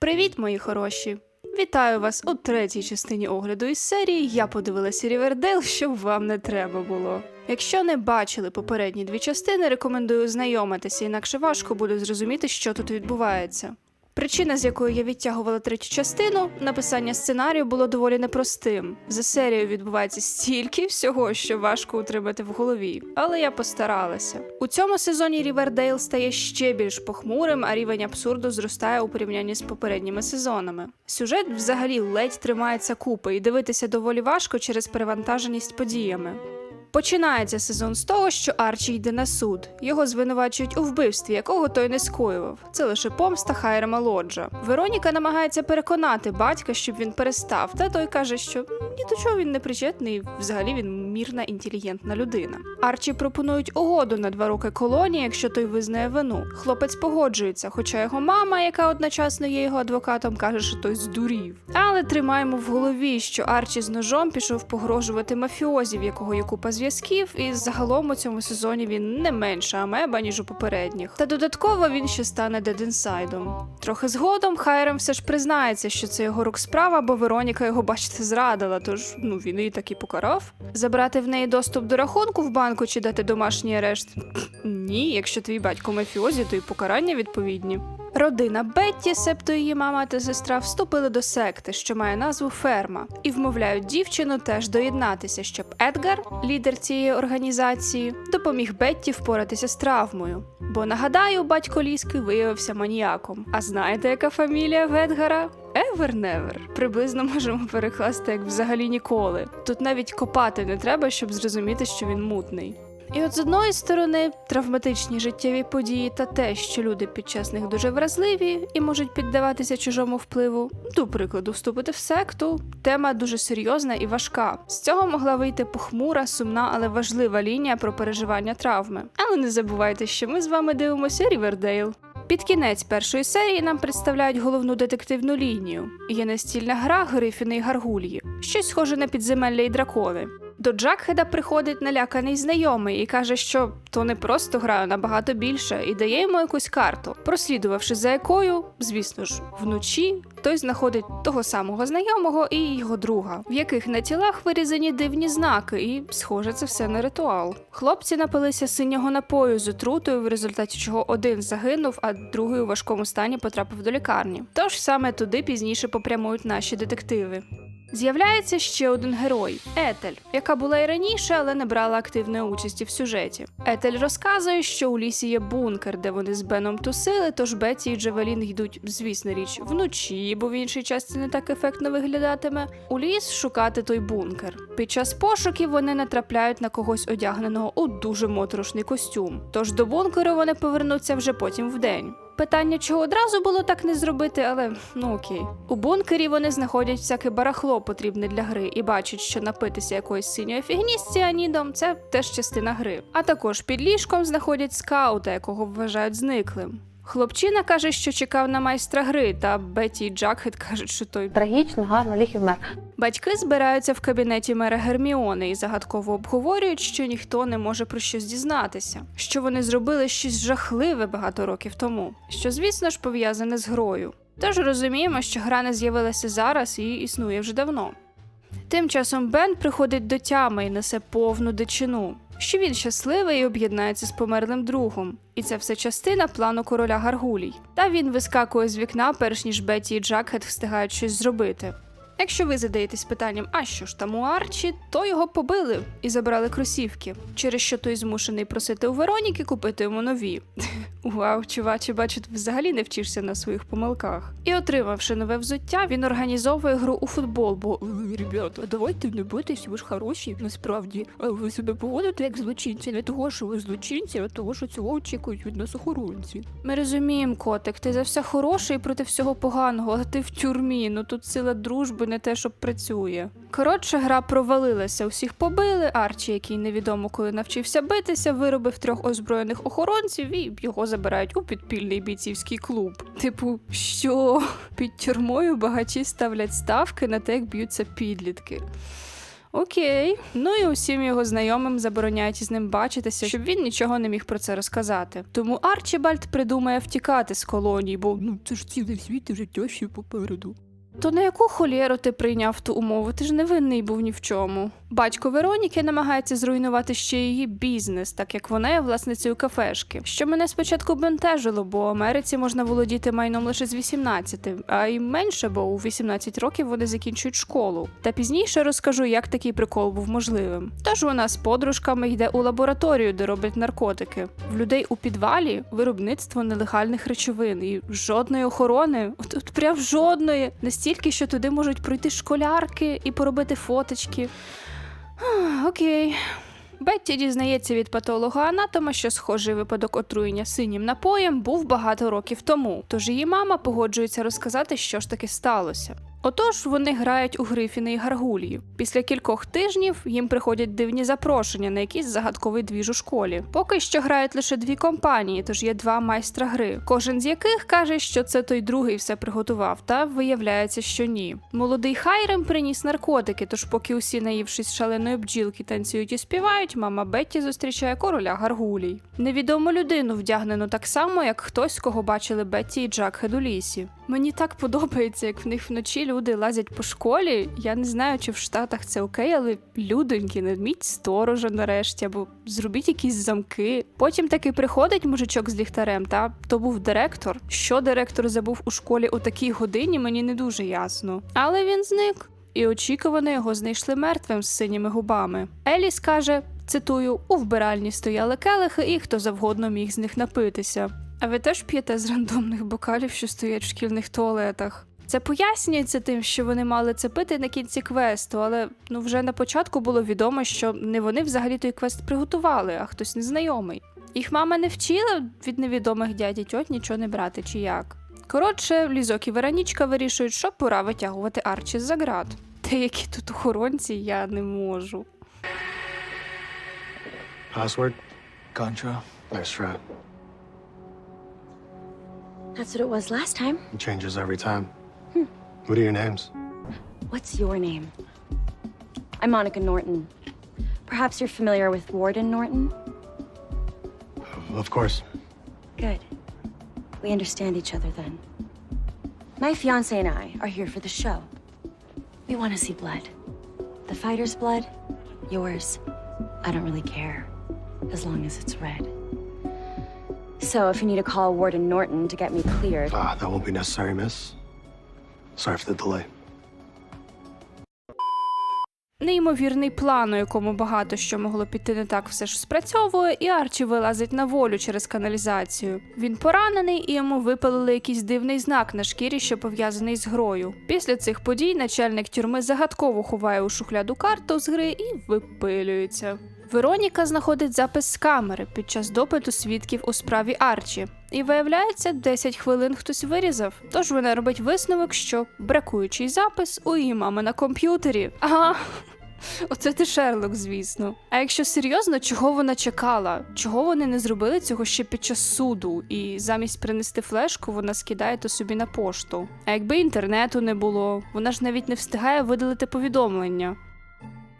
Привіт, мої хороші! Вітаю вас у третій частині огляду із серії Я подивилася Рівердейл, щоб вам не треба було. Якщо не бачили попередні дві частини, рекомендую знайомитися, інакше важко буде зрозуміти, що тут відбувається. Причина, з якої я відтягувала третю частину, написання сценарію було доволі непростим. За серією відбувається стільки всього, що важко утримати в голові, але я постаралася. У цьому сезоні Рівердейл стає ще більш похмурим, а рівень абсурду зростає у порівнянні з попередніми сезонами. Сюжет взагалі ледь тримається купи, і дивитися доволі важко через перевантаженість подіями. Починається сезон з того, що Арчі йде на суд. Його звинувачують у вбивстві, якого той не скоював. Це лише помста Хайрема Лоджа. Вероніка намагається переконати батька, щоб він перестав, та той каже, що ні до чого він не причетний, взагалі він мірна, інтелігентна людина. Арчі пропонують угоду на два роки колонії, якщо той визнає вину. Хлопець погоджується, хоча його мама, яка одночасно є його адвокатом, каже, що той здурів. Але тримаємо в голові, що Арчі з ножом пішов погрожувати мафіозі, в якого є купа зв'язків, і загалом у цьому сезоні він не менша амеба, ніж у попередніх. Та додатково він ще стане дедінсайдом. Трохи згодом Хайрем все ж признається, що це його рук справа, бо Вероніка його, бачите, зрадила, тож ну він її так і покарав. Забрати в неї доступ до рахунку в банку чи дати домашній арешт? Ні, якщо твій батько мафіозі, то й покарання відповідні. Родина Бетті, себто її мама та сестра, вступили до секти, що має назву Ферма, і вмовляють дівчину теж доєднатися, щоб Едгар, лідер цієї організації, допоміг Бетті впоратися з травмою. Бо нагадаю, батько Ліски виявився маніяком. А знаєте, яка фамілія в Едгара? Еверневер. Приблизно можемо перекласти як взагалі ніколи. Тут навіть копати не треба, щоб зрозуміти, що він мутний. І от з одної сторони, травматичні життєві події та те, що люди під час них дуже вразливі і можуть піддаватися чужому впливу, до прикладу, вступити в секту, тема дуже серйозна і важка. З цього могла вийти похмура, сумна, але важлива лінія про переживання травми. Але не забувайте, що ми з вами дивимося Рівердейл. Під кінець першої серії нам представляють головну детективну лінію. Є настільна гра Грифіни й Гаргульї, щось схоже на підземелля і дракони. До Джакхеда приходить наляканий знайомий і каже, що то не просто гра, а набагато більше, і дає йому якусь карту. Прослідувавши за якою, звісно ж, вночі той знаходить того самого знайомого і його друга, в яких на тілах вирізані дивні знаки, і, схоже, це все не ритуал. Хлопці напилися синього напою з отрутою, в результаті чого один загинув, а другий у важкому стані потрапив до лікарні. Тож саме туди пізніше попрямують наші детективи. З'являється ще один герой Етель, яка була і раніше, але не брала активної участі в сюжеті. Етель розказує, що у лісі є бункер, де вони з Беном тусили, тож Беті і Джевелін йдуть, звісно річ, вночі, бо в інший час це не так ефектно виглядатиме. У ліс шукати той бункер. Під час пошуків вони натрапляють на когось одягненого у дуже моторошний костюм. Тож до бункеру вони повернуться вже потім вдень. Питання, чого одразу було так не зробити, але ну окей. У бункері вони знаходять всяке барахло потрібне для гри і бачать, що напитися якоїсь синьої фігні з ціанідом це теж частина гри. А також під ліжком знаходять скаута, якого вважають зниклим. Хлопчина каже, що чекав на майстра гри, та Бетті і Джакхед кажуть, що той Трагічно, гарно, ліг і вмер. Батьки збираються в кабінеті мера Герміони і загадково обговорюють, що ніхто не може про щось дізнатися, що вони зробили щось жахливе багато років тому, що, звісно ж, пов'язане з грою. Тож розуміємо, що гра не з'явилася зараз і існує вже давно. Тим часом Бен приходить до тями і несе повну дичину, що він щасливий і об'єднається з померлим другом. І це все частина плану короля Гаргулій. Та він вискакує з вікна, перш ніж Бетті і Джакхет встигають щось зробити. Якщо ви задаєтесь питанням, а що ж там у Арчі, то його побили і забрали кросівки, через що той змушений просити у Вероніки купити йому нові. Вау, чуваче, бачу, взагалі не вчишся на своїх помилках. І отримавши нове взуття, він організовує гру у футбол, бо Ребята, давайте не бийтесь, ви ж хороші, насправді. А ви себе поводите як злочинці, не того, що ви злочинці, а того, що цього очікують від нас охоронці. ми розуміємо, котик, ти за все хороше і проти всього поганого, але ти в тюрмі. Ну тут сила дружби не те, що працює. Коротше, гра провалилася. Усіх побили. Арчі, який невідомо коли навчився битися, виробив трьох озброєних охоронців і його забирають у підпільний бійцівський клуб. Типу, що під тюрмою багачі ставлять ставки на те, як б'ються підлітки. Окей. Ну і усім його знайомим забороняють із ним бачитися, щоб він нічого не міг про це розказати. Тому Арчібальд придумає втікати з колонії, бо Ну це ж цілий світ і життя ще попереду. То на яку холєру ти прийняв ту умову? Ти ж не винний був ні в чому. Батько Вероніки намагається зруйнувати ще її бізнес, так як вона є власницею кафешки. Що мене спочатку бентежило, бо в Америці можна володіти майном лише з 18, а й менше, бо у 18 років вони закінчують школу. Та пізніше розкажу, як такий прикол був можливим. Тож вона з подружками йде у лабораторію, де роблять наркотики. В людей у підвалі виробництво нелегальних речовин і жодної охорони. От прям жодної. Настільки, що туди можуть пройти школярки і поробити фоточки. Окей. Бетті дізнається від патолога-анатома, що схожий випадок отруєння синім напоєм був багато років тому, тож її мама погоджується розказати, що ж таки сталося. Отож, вони грають у Грифіни і Гаргулії. Після кількох тижнів їм приходять дивні запрошення на якийсь загадковий двіж у школі. Поки що грають лише дві компанії, тож є два майстра гри, кожен з яких каже, що це той другий все приготував, та виявляється, що ні. Молодий Хайрем приніс наркотики, тож поки усі, наївшись шаленої бджілки, танцюють і співають, мама Бетті зустрічає короля Гаргулій. Невідому людину вдягнену так само, як хтось, кого бачили Бетті і Джакхед у лісі. Мені так подобається, як в них вночі люди лазять по школі. Я не знаю, чи в Штатах це окей, але людоньки, надміть сторожа нарешті, або зробіть якісь замки. Потім таки приходить мужичок з ліхтарем, та то був директор. Що директор забув у школі о такій годині, мені не дуже ясно. Але він зник. І очікувано його знайшли мертвим з синіми губами. Еліс каже: цитую: у вбиральні стояли келихи, і хто завгодно міг з них напитися. А ви теж п'єте з рандомних бокалів, що стоять в шкільних туалетах? Це пояснюється тим, що вони мали це пити на кінці квесту, але ну вже на початку було відомо, що не вони взагалі той квест приготували, а хтось незнайомий. Їх мама не вчила від невідомих дядь і тьоть нічого не брати чи як. Коротше, лізок і Веронічка вирішують, що пора витягувати Арчі з-за ґрат. Деякі тут охоронці я не можу. Password? Contra. Nice try. That's what it was last time. It changes every time. What are your names? What's your name? I'm Monica Norton. Perhaps you're familiar with Warden Norton? Of course. Good. We understand each other then. My fiance and I are here for the show. We want to see blood. The fighter's blood, yours. I don't really care, as long as it's red. So if you need to call Warden Norton to get me cleared, Ah, that won't be necessary, miss. Sorry for the delay. Неймовірний план, у якому багато що могло піти не так, все ж спрацьовує, і Арчі вилазить на волю через каналізацію. Він поранений, і йому випалили якийсь дивний знак на шкірі, що пов'язаний з грою. Після цих подій начальник тюрми загадково ховає у шухляду карту з гри і випилюється. Вероніка знаходить запис з камери під час допиту свідків у справі Арчі. І виявляється, 10 хвилин хтось вирізав. Тож вона робить висновок, що бракуючий запис у її мами на комп'ютері. Ага. Оце ти Шерлок, звісно. А якщо серйозно, чого вона чекала? Чого вони не зробили цього ще під час суду? І замість принести флешку, вона скидає то собі на пошту. А якби інтернету не було, вона ж навіть не встигає видалити повідомлення.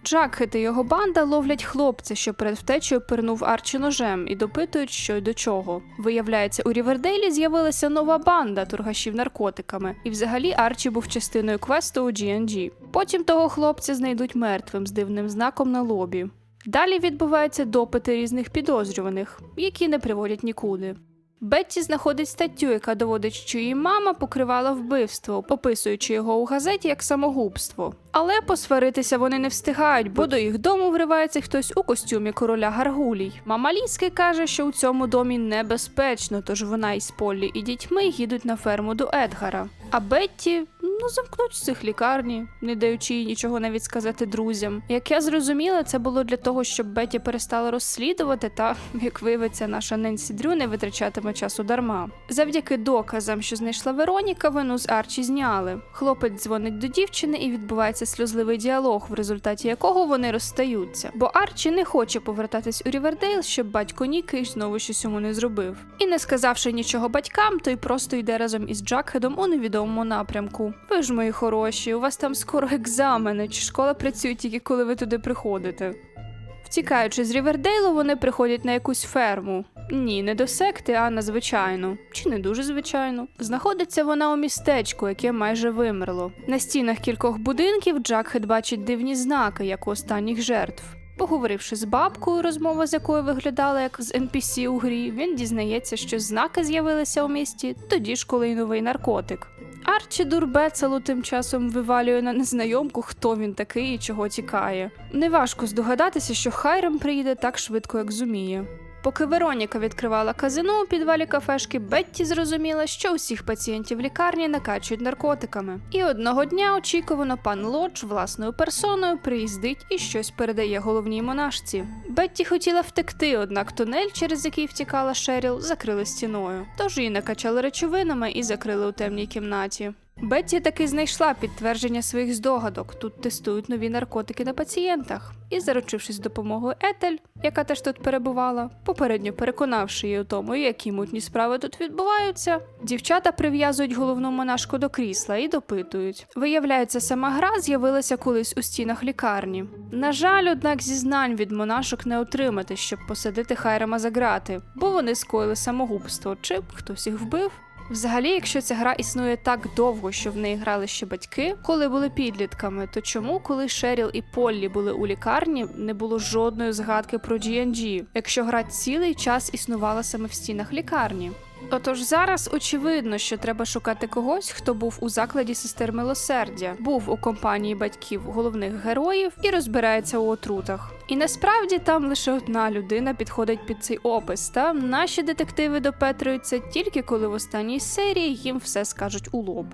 Джакхет і його банда ловлять хлопця, що перед втечею пирнув Арчі ножем, і допитують, що й до чого. Виявляється, у Рівердейлі з'явилася нова банда торгашів наркотиками, і взагалі Арчі був частиною квесту у GNG. Потім того хлопця знайдуть мертвим з дивним знаком на лобі. Далі відбуваються допити різних підозрюваних, які не приводять нікуди. Бетті знаходить статтю, яка доводить, що її мама покривала вбивство, описуючи його у газеті як самогубство. Але посваритися вони не встигають, бо до їх дому вривається хтось у костюмі короля Гаргулій. Мама Ліски каже, що у цьому домі небезпечно, тож вона із Поллі і дітьми їдуть на ферму до Едгара. А Бетті ну замкнуть в цих лікарні, не даючи їй нічого навіть сказати друзям. Як я зрозуміла, це було для того, щоб Бетті перестала розслідувати, та як виявиться, наша Ненсі Дрю не витрачатиме часу дарма. Завдяки доказам, що знайшла Вероніка, вину з Арчі зняли. Хлопець дзвонить до дівчини і відбувається сльозливий діалог, в результаті якого вони розстаються. Бо Арчі не хоче повертатись у Рівердейл, щоб батько Ніки знову щось йому не зробив. І не сказавши нічого батькам, той просто йде разом із Джакхедом у невідомому напрямку. Ви ж мої хороші, у вас там скоро екзамени, чи школа працює тільки коли ви туди приходите. Втікаючи з Рівердейлу, вони приходять на якусь ферму. Ні, не до секти, а на звичайну. Чи не дуже звичайну. Знаходиться вона у містечку, яке майже вимерло. На стінах кількох будинків Джакхед бачить дивні знаки, як у останніх жертв. Поговоривши з бабкою, розмова з якою виглядала як з NPC у грі, він дізнається, що знаки з'явилися у місті тоді ж, коли й новий наркотик. Арчі Дурбецелу тим часом вивалює на незнайомку, хто він такий і чого тікає. Неважко здогадатися, що Хайрам приїде так швидко, як зуміє. Поки Вероніка відкривала казино у підвалі кафешки, Бетті зрозуміла, що усіх пацієнтів лікарні накачують наркотиками. І одного дня очікувано пан Лодж власною персоною приїздить і щось передає головній монашці. Бетті хотіла втекти, однак тунель, через який втікала Шеріл, закрили стіною. Тож її накачали речовинами і закрили у темній кімнаті. Бетті таки знайшла підтвердження своїх здогадок. Тут тестують нові наркотики на пацієнтах. І, заручившись допомогою Етель, яка теж тут перебувала, попередньо переконавши її у тому, які мутні справи тут відбуваються, дівчата прив'язують головну монашку до крісла і допитують. Виявляється, сама гра з'явилася колись у стінах лікарні. На жаль, однак зізнань від монашок не отримати, щоб посадити Хайрама за грати, бо вони скоїли самогубство, чи хтось їх вбив. Взагалі, якщо ця гра існує так довго, що в неї грали ще батьки, коли були підлітками, то чому, коли Шеріл і Поллі були у лікарні, не було жодної згадки про G&G, якщо гра цілий час існувала саме в стінах лікарні? Отож зараз очевидно, що треба шукати когось, хто був у закладі сестер милосердя, був у компанії батьків головних героїв і розбирається у отрутах. І насправді там лише одна людина підходить під цей опис. Та наші детективи допетруються тільки коли в останній серії їм все скажуть у лоб.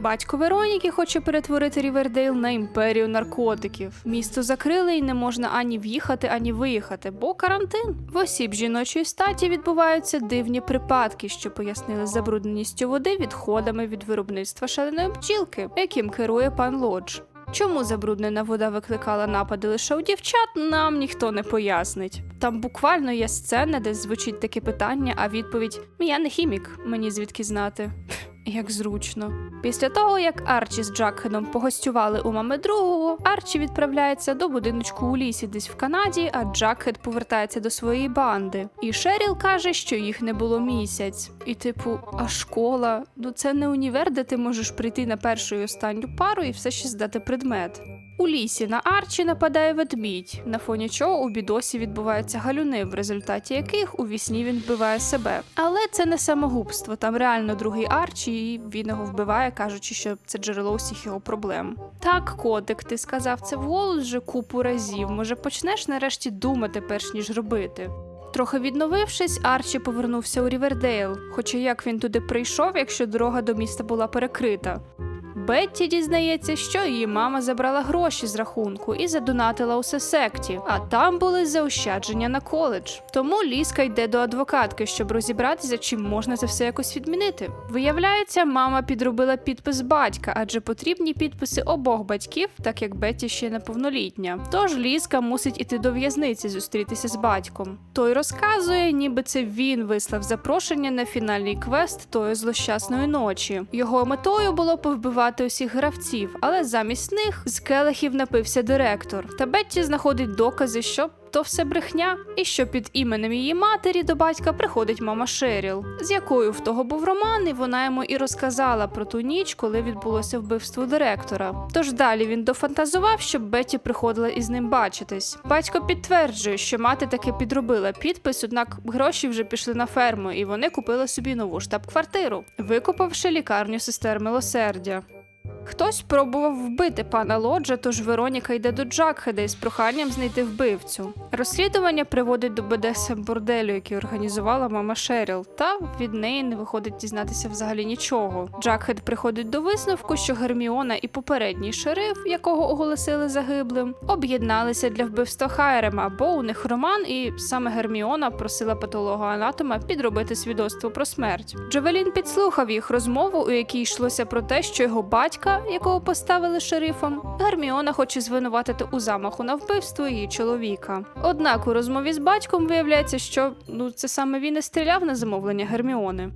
Батько Вероніки хоче перетворити Рівердейл на імперію наркотиків. Місто закрили і не можна ані в'їхати, ані виїхати, бо карантин. В осіб жіночої статі відбуваються дивні припадки, що пояснили забрудненістю води відходами від виробництва шаленої бджілки, яким керує пан Лодж. Чому забруднена вода викликала напади лише у дівчат, нам ніхто не пояснить. Там буквально є сцена, де звучить таке питання, а відповідь Я не хімік, мені звідки знати. Як зручно. Після того, як Арчі з Джакхеном погостювали у мами другого, Арчі відправляється до будиночку у лісі десь в Канаді, а Джакхед повертається до своєї банди. І Шеріл каже, що їх не було місяць. І типу, а школа? Ну це не універ, де ти можеш прийти на першу і останню пару і все ще здати предмет. У лісі на Арчі нападає ведмідь, на фоні чого у бідосі відбуваються галюни, в результаті яких у вісні він вбиває себе. Але це не самогубство, там реально другий Арчі, і він його вбиває, кажучи, що це джерело усіх його проблем. Так, котик, ти сказав це вголос вже купу разів. Може, почнеш нарешті думати, перш ніж робити. Трохи відновившись, Арчі повернувся у Рівердейл, хоча як він туди прийшов, якщо дорога до міста була перекрита. Бетті дізнається, що її мама забрала гроші з рахунку і задонатила усе секті, а там були заощадження на коледж. Тому Ліска йде до адвокатки, щоб розібратися, чи можна це все якось відмінити. Виявляється, мама підробила підпис батька, адже потрібні підписи обох батьків, так як Бетті ще неповнолітня. Тож Ліска мусить іти до в'язниці зустрітися з батьком. Той розказує, ніби це він вислав запрошення на фінальний квест тої злощасної ночі. Його метою було повбивати усіх гравців, але замість них з келихів напився директор. Та Бетті знаходить докази, що то все брехня, і що під іменем її матері до батька приходить мама Шеріл, з якою в того був роман, і вона йому і розказала про ту ніч, коли відбулося вбивство директора. Тож далі він дофантазував, щоб Бетті приходила із ним бачитись. Батько підтверджує, що мати таки підробила підпис, однак гроші вже пішли на ферму, і вони купили собі нову штаб-квартиру, викупивши лікарню сестер милосердя. Хтось пробував вбити пана Лоджа, тож Вероніка йде до Джакхеда із проханням знайти вбивцю. Розслідування приводить до БДСМ борделю, який організувала мама Шеріл, та від неї не виходить дізнатися взагалі нічого. Джакхед приходить до висновку, що Герміона і попередній шериф, якого оголосили загиблим, об'єдналися для вбивства Хайрема, бо у них роман, і саме Герміона просила патологоанатома підробити свідоцтво про смерть. Джавелін підслухав їх розмову, у якій йшлося про те, що його батька, якого поставили шерифом, Герміона хоче звинуватити у замаху на вбивство її чоловіка. Однак у розмові з батьком виявляється, що ну це саме він і стріляв на замовлення Герміони.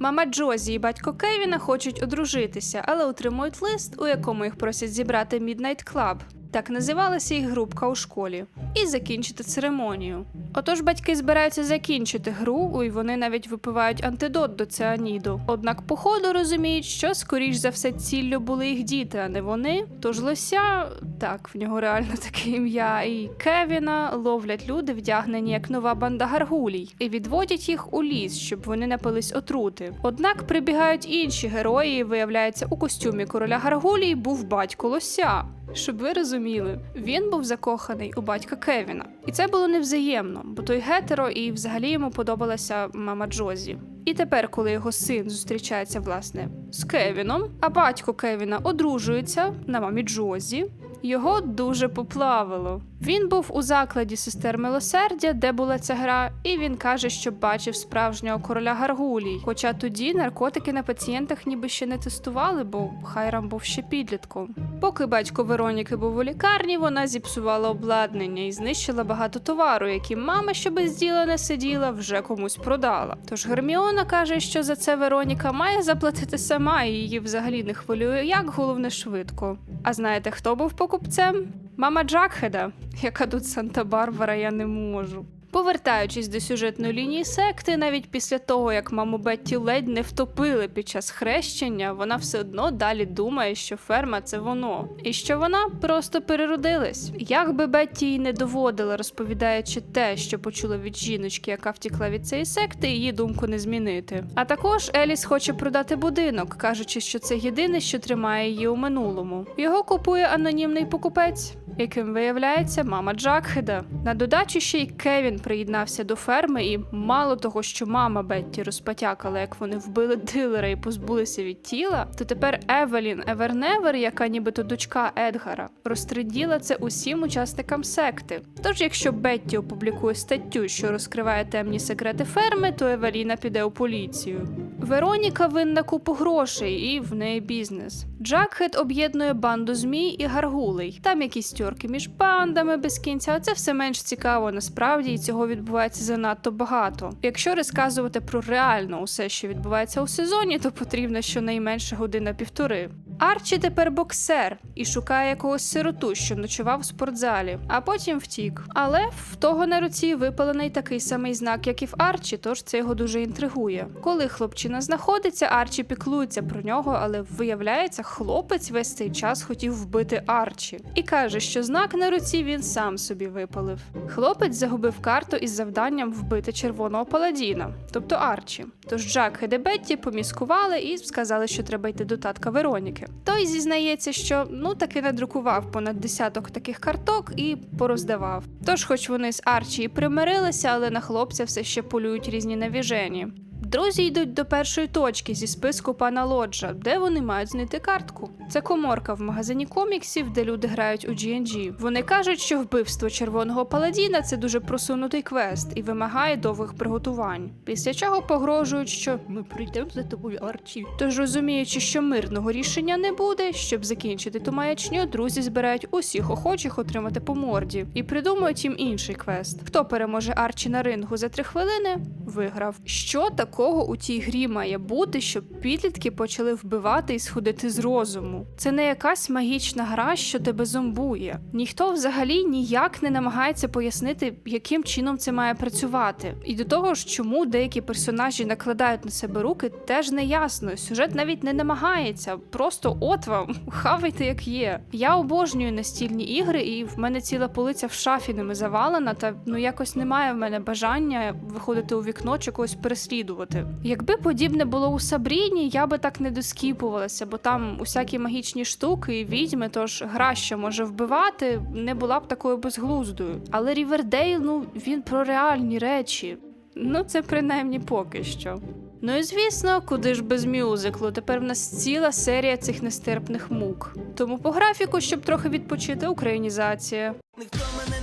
Мама Джозі і батько Кевіна хочуть одружитися, але отримують лист, у якому їх просять зібрати Midnight Club. Так називалася їх групка у школі, і закінчити церемонію. Отож батьки збираються закінчити гру, і вони навіть випивають антидот до цианіду. Однак по ходу розуміють, що скоріш за все ціллю були їх діти, а не вони. Тож лося, так, в нього реально таке ім'я, і Кевіна ловлять люди, вдягнені як нова банда гаргулій, і відводять їх у ліс, щоб вони напились отрути. Однак прибігають інші герої, і виявляється, у костюмі короля гаргулій був батько лося. Щоб ви розуміли, він був закоханий у батька Кевіна, і це було невзаємно, бо той гетеро і взагалі йому подобалася мама Джозі. І тепер, коли його син зустрічається власне з Кевіном, а батько Кевіна одружується на мамі Джозі, його дуже поплавило. Він був у закладі сестер милосердя, де була ця гра, і він каже, що бачив справжнього короля Гаргулій. Хоча тоді наркотики на пацієнтах ніби ще не тестували, бо Хайрам був ще підлітком. Поки батько Вероніки був у лікарні, вона зіпсувала обладнання і знищила багато товару, які мама, що без діла не сиділа, вже комусь продала. Тож Герміона каже, що за це Вероніка має заплатити сама, і її взагалі не хвилює, як головне швидко. А знаєте, хто був покупцем? Мама Джакхеда, яка тут Санта-Барбара, я не можу. Повертаючись до сюжетної лінії секти, навіть після того, як маму Бетті ледь не втопили під час хрещення, вона все одно далі думає, що ферма це воно, і що вона просто переродилась. Як би Бетті їй не доводила, розповідаючи те, що почула від жіночки, яка втікла від цієї секти, її думку не змінити. А також Еліс хоче продати будинок, кажучи, що це єдине, що тримає її у минулому. Його купує анонімний покупець, яким виявляється мама Джакхеда. На додачу ще й Кевін приєднався до ферми, і мало того, що мама Бетті розпотякала, як вони вбили дилера і позбулися від тіла, то тепер Евелін Еверневер, яка нібито дочка Едгара, розтриділа це усім учасникам секти. Тож, якщо Бетті опублікує статтю, що розкриває темні секрети ферми, то Евеліна піде у поліцію. Вероніка винна купу грошей, і в неї бізнес. Джакхед об'єднує банду змій і гаргулей. Там якісь тьорки між бандами без кінця. а Це все менш цікаво насправді, і цього відбувається занадто багато. Якщо розказувати про реально усе, що відбувається у сезоні, то потрібно щонайменше година півтори. Арчі тепер боксер і шукає якогось сироту, що ночував в спортзалі, а потім втік. Але в того на руці випалений такий самий знак, як і в Арчі, тож це його дуже інтригує. Коли хлопчина знаходиться, Арчі піклується про нього, але виявляється, хлопець весь цей час хотів вбити Арчі і каже, що знак на руці він сам собі випалив. Хлопець загубив карту із завданням вбити червоного паладіна, тобто Арчі. Тож Джак і Дебетті поміскували і сказали, що треба йти до татка Вероніки. Той зізнається, що ну таки надрукував понад десяток таких карток і пороздавав. Тож, хоч вони з Арчі і примирилися, але на хлопця все ще полюють різні навіжені. Друзі йдуть до першої точки зі списку пана Лоджа, де вони мають знайти картку. Це коморка в магазині коміксів, де люди грають у G&G. Вони кажуть, що вбивство червоного паладіна це дуже просунутий квест і вимагає довгих приготувань. Після чого погрожують, що Ми прийдемо за тобою, Арчі. Тож, розуміючи, що мирного рішення не буде, щоб закінчити ту маячню, друзі збирають усіх охочих отримати по морді і придумують їм інший квест. Хто переможе Арчі на рингу за три хвилини, виграв. Що такого у тій грі має бути, щоб підлітки почали вбивати і сходити з розуму? Це не якась магічна гра, що тебе зомбує. Ніхто взагалі ніяк не намагається пояснити, яким чином це має працювати. І до того ж, чому деякі персонажі накладають на себе руки, теж не ясно. Сюжет навіть не намагається. Просто от вам хавайте як є. Я обожнюю настільні ігри, і в мене ціла полиця в шафі ними завалена, та ну якось немає в мене бажання виходити у вікно чи когось переслідувати. Якби подібне було у Сабріні, я би так не доскіпувалася, бо там усякі магічні штуки і відьми, тож гра, що може вбивати, не була б такою безглуздою. Але Рівердейл, ну він про реальні речі. Ну, це принаймні поки що. Ну і звісно, куди ж без мюзиклу. Тепер в нас ціла серія цих нестерпних мук. Тому по графіку, щоб трохи відпочити, українізація. Ніхто мене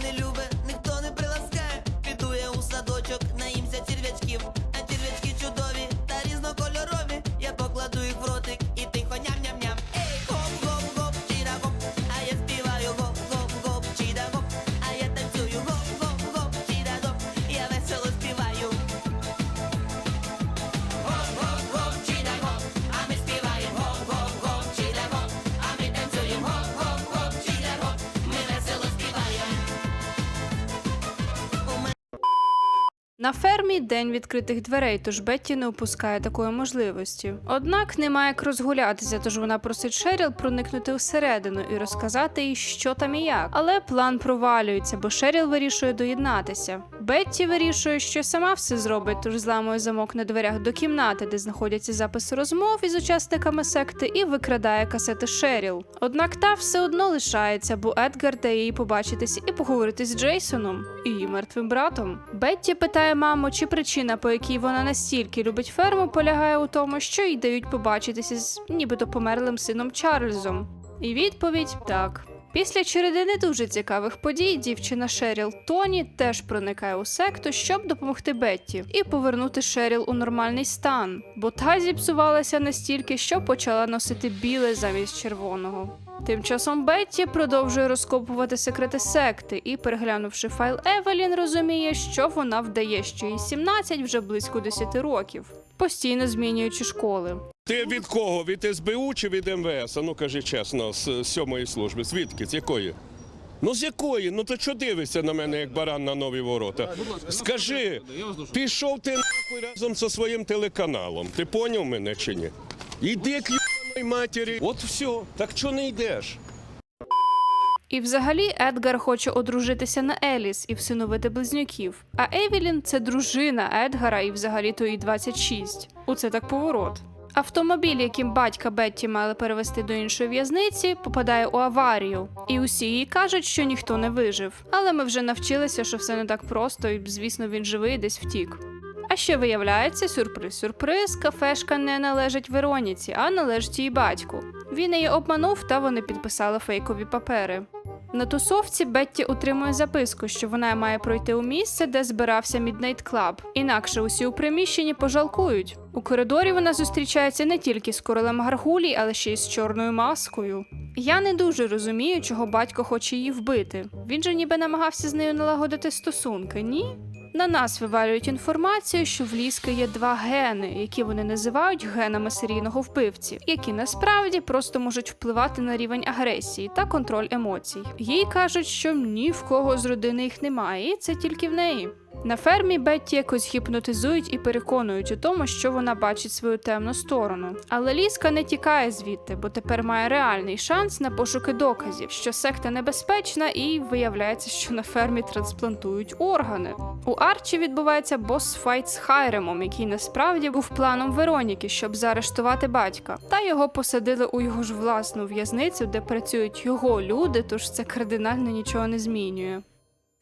На фермі день відкритих дверей, тож Бетті не упускає такої можливості. Однак немає як розгулятися, тож вона просить Шеріл проникнути всередину і розказати їй, що там і як. Але план провалюється, бо Шеріл вирішує доєднатися. Бетті вирішує, що сама все зробить, тож зламує замок на дверях до кімнати, де знаходяться записи розмов із учасниками секти, і викрадає касети Шеріл. Однак та все одно лишається, бо Едгар дає їй побачитись і поговорити з Джейсоном, її мертвим братом. Бетті питає маму, чи причина, по якій вона настільки любить ферму, полягає у тому, що їй дають побачитися з нібито померлим сином Чарльзом. І відповідь так. Після череди не дуже цікавих подій дівчина Шеріл Тоні теж проникає у секту, щоб допомогти Бетті і повернути Шеріл у нормальний стан, бо та зіпсувалася настільки, що почала носити біле замість червоного. Тим часом Бетті продовжує розкопувати секрети секти і, переглянувши файл Евелін, розуміє, що вона вдає, що їй 17 вже близько 10 років, постійно змінюючи школи. Ти від кого? Від СБУ чи від МВС? А ну кажи чесно, з сьомої служби. Звідки? З якої? Ну з якої? Ну ти що дивишся на мене, як баран на нові ворота? Скажи, пішов ти нахуй разом зі своїм телеканалом. Ти поняв мене чи ні? Іди к й**аної матері. От все. Так чого не йдеш? І взагалі Едгар хоче одружитися на Еліс і всиновити близнюків. А Евілін це дружина Едгара і взагалі то їй 26. Оце так поворот. Автомобіль, яким батька Бетті мали перевести до іншої в'язниці, попадає у аварію, і усі їй кажуть, що ніхто не вижив. Але ми вже навчилися, що все не так просто, і звісно, він живий десь втік. А ще виявляється, сюрприз-сюрприз, кафешка не належить Вероніці, а належить її батьку. Він її обманув, та вони підписали фейкові папери. На тусовці Бетті отримує записку, що вона має пройти у місце, де збирався Міднайт Клаб. Інакше усі у приміщенні пожалкують. У коридорі вона зустрічається не тільки з королем Гаргулій, але ще й з чорною маскою. Я не дуже розумію, чого батько хоче її вбити. Він же ніби намагався з нею налагодити стосунки, ні? На нас вивалюють інформацію, що в Ліски є два гени, які вони називають генами серійного вбивці, які насправді просто можуть впливати на рівень агресії та контроль емоцій. Їй кажуть, що ні в кого з родини їх немає, і це тільки в неї. На фермі Бетті якось гіпнотизують і переконують у тому, що вона бачить свою темну сторону. Але Ліска не тікає звідти, бо тепер має реальний шанс на пошуки доказів, що секта небезпечна, і виявляється, що на фермі трансплантують органи. У Арчі відбувається босс-файт з Хайремом, який насправді був планом Вероніки, щоб заарештувати батька. Та його посадили у його ж власну в'язницю, де працюють його люди, тож це кардинально нічого не змінює.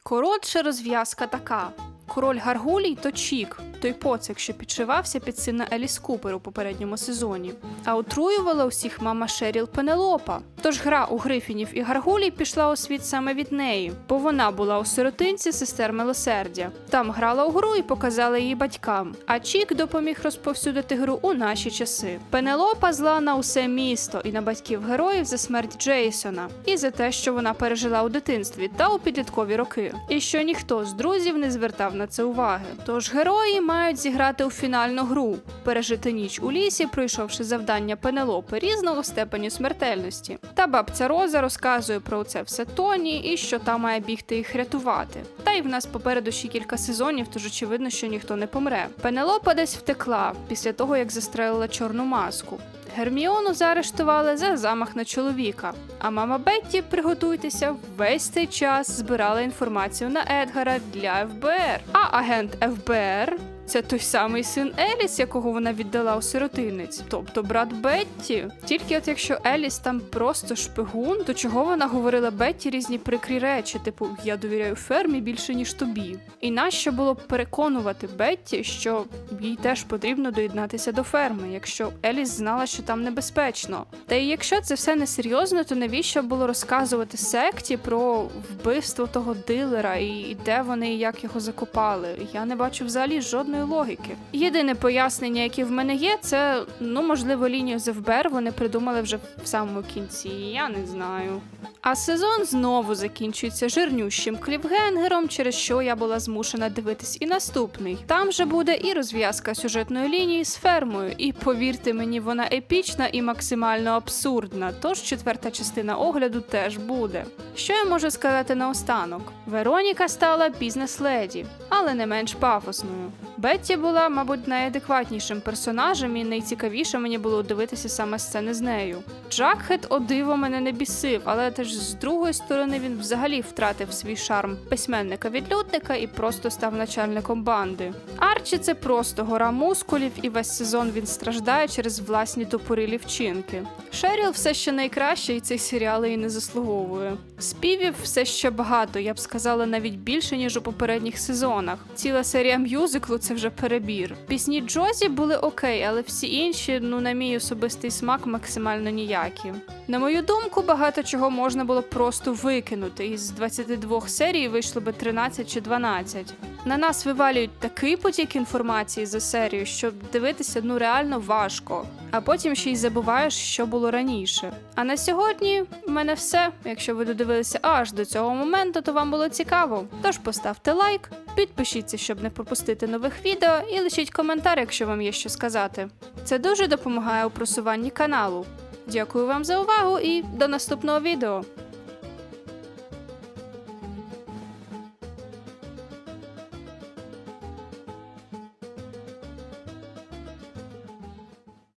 Коротша розв'язка така. Король Гаргулій то Чік, той поцик, що підшивався під сина Еліс Купер у попередньому сезоні. А отруювала усіх мама Шеріл Пенелопа. Тож гра у Грифінів і Гаргулій пішла у світ саме від неї, бо вона була у сиротинці сестер милосердя. Там грала у гру і показала її батькам. А Чік допоміг розповсюдити гру у наші часи. Пенелопа зла на усе місто і на батьків героїв за смерть Джейсона, і за те, що вона пережила у дитинстві та у підліткові роки, і що ніхто з друзів не звертав на це уваги. Тож герої мають зіграти у фінальну гру, пережити ніч у лісі, пройшовши завдання Пенелопи різного степеню смертельності. Та бабця Роза розказує про це все Тоні і що та має бігти їх рятувати. Та й в нас попереду ще кілька сезонів, тож очевидно, що ніхто не помре. Пенелопа десь втекла після того, як застрелила чорну маску. Герміону заарештували за замах на чоловіка. А мама Бетті, приготуйтеся, весь цей час збирала інформацію на Едгара для ФБР. А агент ФБР це той самий син Еліс, якого вона віддала у сиротинець, тобто брат Бетті. Тільки от якщо Еліс там просто шпигун, то чого вона говорила Бетті різні прикрі речі, типу я довіряю фермі більше ніж тобі. І нащо було переконувати Бетті, що їй теж потрібно доєднатися до ферми, якщо Еліс знала, що там небезпечно. Та й якщо це все несерйозно, то навіщо було розказувати секті про вбивство того дилера і де вони і як його закопали? Я не бачу взагалі жодної жодної логіки. Єдине пояснення, яке в мене є, це ну можливо лінію з ФБР вони придумали вже в самому кінці. Я не знаю. А сезон знову закінчується жирнющим клівгенгером, через що я була змушена дивитись і наступний. Там же буде і розв'язка сюжетної лінії з фермою. І повірте мені, вона епічна і максимально абсурдна. Тож четверта частина огляду теж буде. Що я можу сказати наостанок? Вероніка стала бізнес-леді, але не менш пафосною. Бетті була, мабуть, найадекватнішим персонажем, і найцікавіше мені було дивитися саме сцени з нею. Джакхет о диво мене не бісив, але теж з другої сторони він взагалі втратив свій шарм письменника-відлюдника і просто став начальником банди. Арчі це просто гора мускулів, і весь сезон він страждає через власні тупорилі вчинки. Шеріл все ще найкраще, і цей серіал її не заслуговує. Співів все ще багато, я б сказала, навіть більше ніж у попередніх сезонах. Ціла серія мюзиклу це вже перебір. Пісні Джозі були окей, але всі інші, ну на мій особистий смак, максимально ніякі. На мою думку, багато чого можна було просто викинути. Із 22 серій вийшло би 13 чи 12. На нас вивалюють такий потік інформації за серію, що дивитися ну реально важко. А потім ще й забуваєш, що було раніше. А на сьогодні в мене все. Якщо ви додивилися аж до цього моменту, то вам було цікаво. Тож поставте лайк, підпишіться, щоб не пропустити нових відео, і лишіть коментар, якщо вам є що сказати. Це дуже допомагає у просуванні каналу. Дякую вам за увагу і до наступного відео.